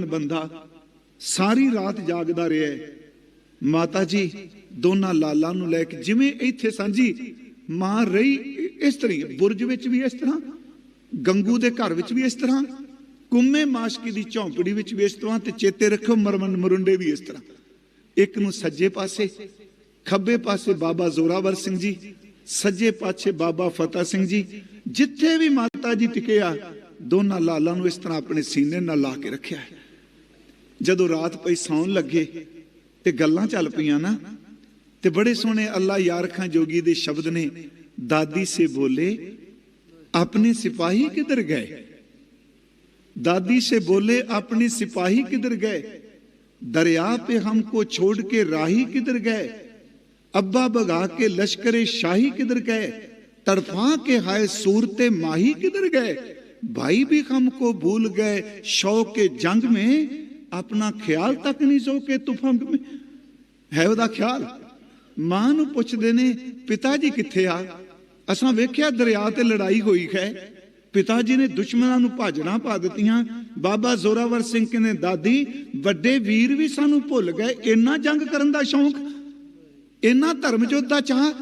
ਬੰਦਾ ਸਾਰੀ ਰਾਤ ਜਾਗਦਾ ਰਿਹਾ ਮਾਤਾ ਜੀ, ਦੋਨਾਂ ਲਾਲਾਂ ਨੂੰ ਲੈ ਕੇ ਜਿਵੇਂ ਇੱਥੇ ਸਾਂਝੀ ਮਾਂ ਰਹੀ ਇਸ ਤਰ੍ਹਾਂ ਬੁਰਜ ਵਿੱਚ ਵੀ ਇਸ ਤਰ੍ਹਾਂ, ਗੰਗੂ ਦੇ ਘਰ ਵਿੱਚ ਵੀ ਇਸ ਤਰ੍ਹਾਂ, ਕੁੰਮੇ ਮਾਸ਼ਕੀ ਦੀ ਝੌਂਪੜੀ ਵਿੱਚ ਵੀ ਇਸ ਤਰ੍ਹਾਂ ਤੇ ਚੇਤੇ ਰੱਖੋ ਮਰਮਨ ਮਰੁੰਡੇ ਵੀ ਇਸ ਤਰ੍ਹਾਂ। ਇੱਕ ਨੂੰ ਸੱਜੇ ਪਾਸੇ, ਖੱਬੇ ਪਾਸੇ ਬਾਬਾ ਜ਼ੋਰਾਵਰ ਸਿੰਘ ਜੀ, ਸੱਜੇ ਪਾਸੇ ਬਾਬਾ ਫਤਿਹ ਸਿੰਘ ਜੀ, ਜਿੱਥੇ ਵੀ ਮਾਤਾ ਜੀ ਟਿਕੇ ਆ ਦੋਨਾਂ ਲਾਲਾਂ ਨੂੰ ਇਸ ਤਰ੍ਹਾਂ ਆਪਣੇ ਸੀਨੇ ਨਾਲ ਲਾ ਕੇ ਰੱਖਿਆ ਹੈ। ਜਦੋਂ ਰਾਤ ਪਈ ਸੌਣ ਲੱਗੇ ਤੇ ਗੱਲਾਂ ਚੱਲ ਪਈਆਂ ਨਾ ਤੇ ਬੜੇ ਸੋਹਣੇ ਅੱਲਾ ਯਾਰ ਖਾਂ ਜੋਗੀ ਦੇ ਸ਼ਬਦ ਨੇ ਦਾਦੀ ਸੇ ਬੋਲੇ अपने सिपाही किधर गए दादी से बोले अपने सिपाही किधर गए दरिया पे हमको छोड़ के राही किधर गए अब्बा बगा के लश्कर शाही किधर गए तड़फा के हाय सूरते माही किधर गए भाई भी हमको भूल गए शौक के जंग में ਆਪਣਾ ਖਿਆਲ ਤੱਕ ਨਹੀਂ ਸੋ ਕੇ ਤੁਫੰਗ ਹੈ ਉਹਦਾ ਖਿਆਲ? ਮਾਂ ਨੂੰ ਪੁੱਛਦੇ ਨੇ, ਪਿਤਾ ਜੀ ਕਿੱਥੇ ਆ? ਅਸਾਂ ਵੇਖਿਆ ਦਰਿਆ ਤੇ ਲੜਾਈ ਹੋਈ ਹੈ। ਪਿਤਾ ਜੀ ਨੇ ਦੁਸ਼ਮਣਾਂ ਨੂੰ ਭਾਜਣਾ ਪਾ ਦਿੱਤੀਆਂ। ਬਾਬਾ ਜ਼ੋਰਾਵਰ ਸਿੰਘ ਕਹਿੰਦੇ ਦਾਦੀ, ਵੱਡੇ ਵੀਰ ਵੀ ਸਾਨੂੰ ਭੁੱਲ ਗਏ। ਇੰਨਾ ਜੰਗ ਕਰਨ ਦਾ ਸ਼ੌਂਕ, ਇੰਨਾ ਧਰਮ ਜੋਤ ਚਾਹ।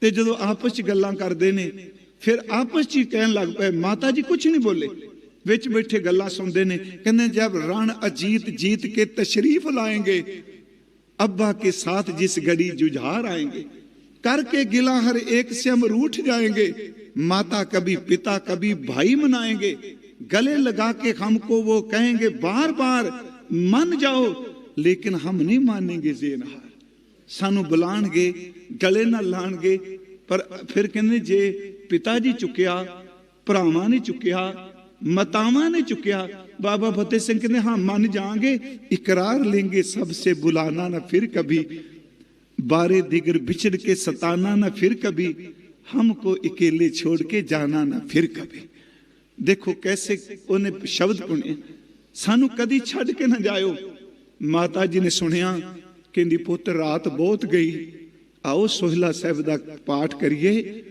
ਤੇ ਜਦੋਂ ਆਪਸ ਵਿੱਚ ਗੱਲਾਂ ਕਰਦੇ ਨੇ, ਫਿਰ ਆਪਸ ਵਿੱਚ ਕਹਿਣ ਲੱਗ ਪਏ, ਮਾਤਾ ਜੀ ਕੁਝ ਨਹੀਂ ਬੋਲੇ। ਵਿੱਚ ਬੈਠੇ ਗੱਲਾਂ ਸੁਣਦੇ ਨੇ ਕਹਿੰਦੇ ਜਬ ਰਣ ਅਜੀਤ ਜੀਤ ਕੇ ਤਸ਼ਰੀਫ ਲਾਏਂਗੇ अब्बा के साथ जिस घड़ी जुझार आएंगे करके गिला हर एक से हम रूठ जाएंगे माता कभी पिता कभी भाई मनाएंगे गले लगा के हमको वो कहेंगे बार बार मन जाओ लेकिन हम नहीं मानेंगे जेनहार ਸਾਨੂੰ ਬੁਲਾਣਗੇ ਗਲੇ ਨਾਲ ਲਾਣਗੇ ਪਰ ਫਿਰ ਕਹਿੰਦੇ ਜੇ ਪਿਤਾ ਜੀ ਚੁੱਕਿਆ ਭਰਾਵਾਂ ਨੇ ਚੁੱਕਿਆ ਮਤਾਵਾਂ ਨੇ ਚੁੱਕਿਆ ਬਾਬਾ ਫਤਿਹ ਸਿੰਘ ਕਹਿੰਦੇ ਹਾਂ ਮੰਨ ਜਾਾਂਗੇ ਇਕਰਾਰ लेंगे सबसे बुलाना ना फिर कभी बारे दिगर बिछड़ के सताना ना फिर कभी हमको अकेले छोड़ के जाना ना फिर कभी ਦੇਖੋ ਕੈਸੇ ਉਹਨੇ ਸ਼ਬਦ ਪੁਣੇ ਸਾਨੂੰ ਕਦੀ ਛੱਡ ਕੇ ਨਾ ਜਾਇਓ ਮਾਤਾ ਜੀ ਨੇ ਸੁਣਿਆ ਕਹਿੰਦੀ ਪੁੱਤ ਰਾਤ ਬਹੁਤ ਗਈ ਆਓ ਸੋਹਿਲਾ ਸਾਹਿਬ ਦਾ ਪਾਠ ਕਰੀਏ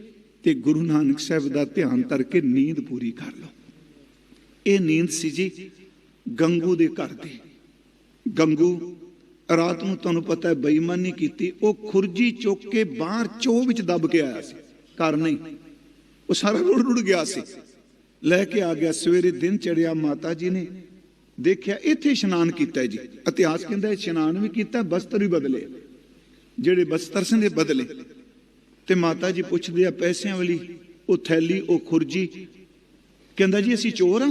ਤੇ ਗੁਰੂ ਨਾਨਕ ਸਾਹਿਬ ਦਾ ਧਿਆਨ ਕਰਕੇ ਨੀਂਦ ਪੂਰੀ ਕਰ ਲਓ ਇਹ ਨੀਂਦ ਸੀ ਜੀ ਗੰਗੂ ਦੇ ਘਰ ਦੀ। ਗੰਗੂ, ਰਾਤ ਨੂੰ ਤੁਹਾਨੂੰ ਪਤਾ ਹੈ ਬੇਈਮਾਨੀ ਕੀਤੀ, ਉਹ ਖੁਰਜੀ ਚੁੱਕ ਕੇ ਬਾਹਰ ਚੋ ਵਿੱਚ ਦੱਬ ਕੇ ਆਇਆ ਸੀ। ਘਰ ਨਹੀਂ, ਉਹ ਸਾਰਾ ਰੁੜ ਰੁੜ ਗਿਆ ਸੀ। ਲੈ ਕੇ ਆ ਗਿਆ, ਸਵੇਰੇ ਦਿਨ ਚੜਿਆ ਮਾਤਾ ਜੀ ਨੇ। ਦੇਖਿਆ ਇੱਥੇ ਇਸ਼ਨਾਨ ਕੀਤਾ ਜੀ। ਇਤਿਹਾਸ ਕਹਿੰਦਾ ਇਸ਼ਨਾਨ ਵੀ ਕੀਤਾ, ਬਸਤਰ ਵੀ ਬਦਲੇ। ਜਿਹੜੇ ਬਸਤਰ ਸਨ ਦੇ ਬਦਲੇ। ਤੇ ਮਾਤਾ ਜੀ ਪੁੱਛਦੇ ਆ ਪੈਸਿਆਂ ਵਾਲੀ, ਉਹ ਥੈਲੀ, ਉਹ ਖੁਰਜੀ ਕਹਿੰਦਾ ਜੀ ਅਸੀਂ ਚੋਰ ਆ